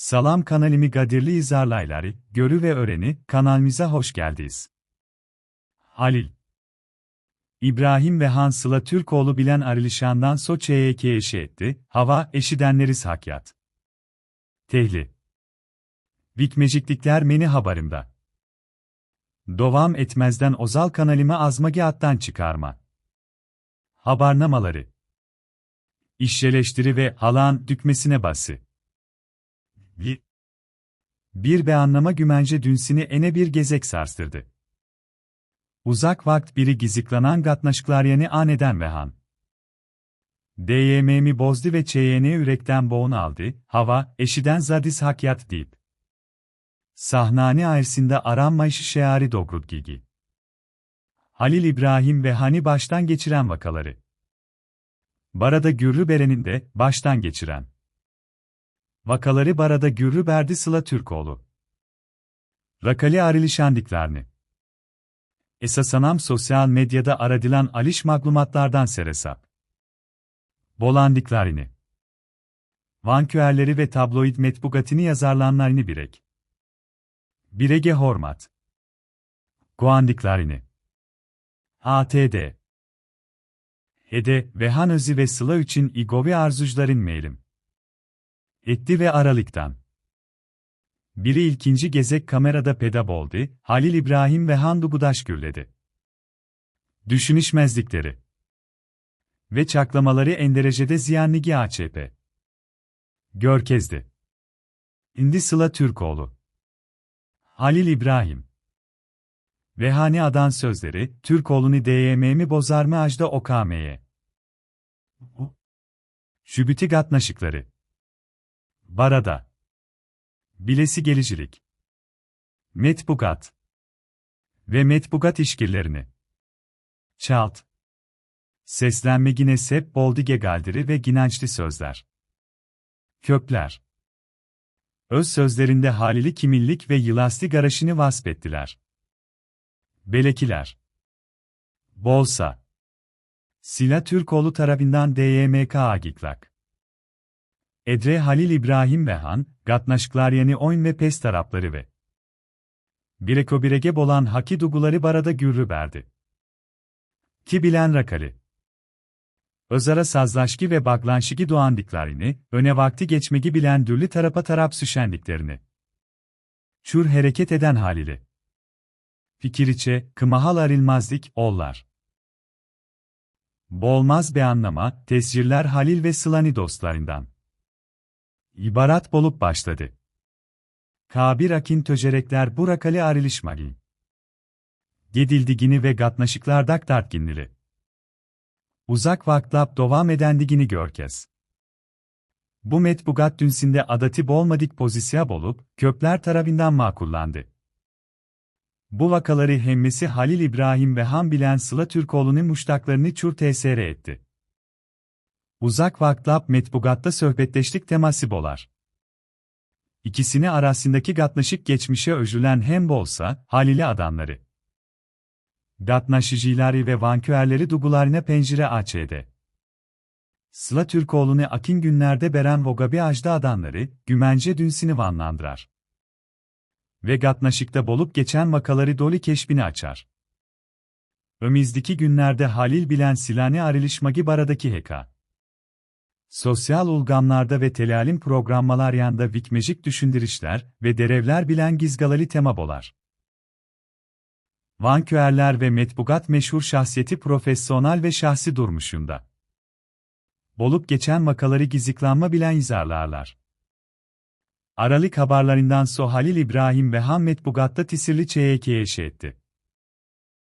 Salam kanalimi Gadirli izarlayları, görü ve öğreni, kanalimize hoş geldiniz. Halil İbrahim ve Hansıla Türkoğlu bilen Arilişan'dan so çeyek eşi etti, hava eşidenleriz hakyat. Tehli Vikmeciklikler meni haberimde. Dovam etmezden ozal kanalime azmagi attan çıkarma. Habarnamaları İşyeleştiri ve halan dükmesine bası. Bir, bir beyanlama gümence dünsini ene bir gezek sarstırdı. Uzak vakt biri giziklanan gatnaşıklar yeni aneden ve han. DYM'mi bozdu ve ÇYN ürekten boğun aldı, hava, eşiden zadis hakyat deyip. Sahnani ayrısında aranmayışı şeari dogrut gigi. Halil İbrahim ve Hani baştan geçiren vakaları. Barada Gürrü Beren'in de baştan geçiren. Vakaları Barada Gürrü Berdi Sıla Türkoğlu. Rakali Arilişandiklarni. Esasanam sosyal medyada aradilan aliş maglumatlardan seresap. Bolandiklarını. Vanküerleri ve tabloid metbugatini yazarlanlarını birek. Birege hormat. Goandiklarını. ATD. Hede ve Hanözi ve Sıla için İgovi arzujların mailim. Etti ve Aralık'tan. Biri ilkinci gezek kamerada pedab oldu, Halil İbrahim ve Handu Budaş gürledi. Düşünüşmezlikleri. Ve çaklamaları enderecede ziyanligi AÇP. Görkezdi. İndi Sıla Türkoğlu. Halil İbrahim. Vehani adan sözleri, Türkoğlu'nu DYM'mi bozar mı ajda OKM'ye? Şübüti gatnaşıkları. Barada. Bilesi gelicilik. Metbugat. Ve metbugat işgirlerini. Çalt. Seslenme yine sep boldige galdiri ve ginançlı sözler. Kökler. Öz sözlerinde halili kimillik ve yılasti garaşını vasfettiler. Belekiler. Bolsa. Sila Türkoğlu tarafından DYMK Agiklak. Edre Halil İbrahim ve Han, Gatnaşklar yeni oyun ve pes tarafları ve Bireko birege bolan haki duguları barada gürrü berdi. Ki bilen rakali. Özara sazlaşki ve baglanşiki doğandiklerini, öne vakti geçmegi bilen dürlü tarafa tarap süşendiklerini. Çur hareket eden haliyle. Fikiriçe, kımahal arilmazdik, ollar. Bolmaz beyanlama, tescirler Halil ve Sılani dostlarından. İbarat bolup başladı. Kabir akin töcerekler burakali arilişmagi. Gedildigini ve gatnaşıklar daktartginlili. Uzak vaklap devam eden digini görkez. Bu metbugat dünsinde adati bolmadik pozisya bolup, kökler tarafından makullandı. Bu vakaları hemmesi Halil İbrahim ve Han bilen Sıla Türkoğlu'nun muştaklarını çur TSR etti. Uzak vaklap metbugatta sohbetleştik teması bolar. İkisini arasındaki gatnaşık geçmişe özülen hem bolsa, Halil'i adamları. Gatnaşıcıları ve vanküerleri dugularına pencere açede. Sıla Türkoğlu'nu akin günlerde beren Vogabi ajda adamları, gümence dünsini vanlandırar ve gatnaşıkta bolup geçen vakaları doli keşfini açar. Ömizdeki günlerde Halil bilen silane arilişmagi baradaki heka. Sosyal ulgamlarda ve telalim programmalar yanda vikmejik düşündürüşler ve derevler bilen gizgalali tema bolar. Vanküerler ve metbugat meşhur şahsiyeti profesyonel ve şahsi durmuşunda. Bolup geçen vakaları giziklanma bilen izarlarlar. Aralık haberlerinden so Halil İbrahim ve Hammet Bugat'ta Tisirli ÇYK'ye eşi etti.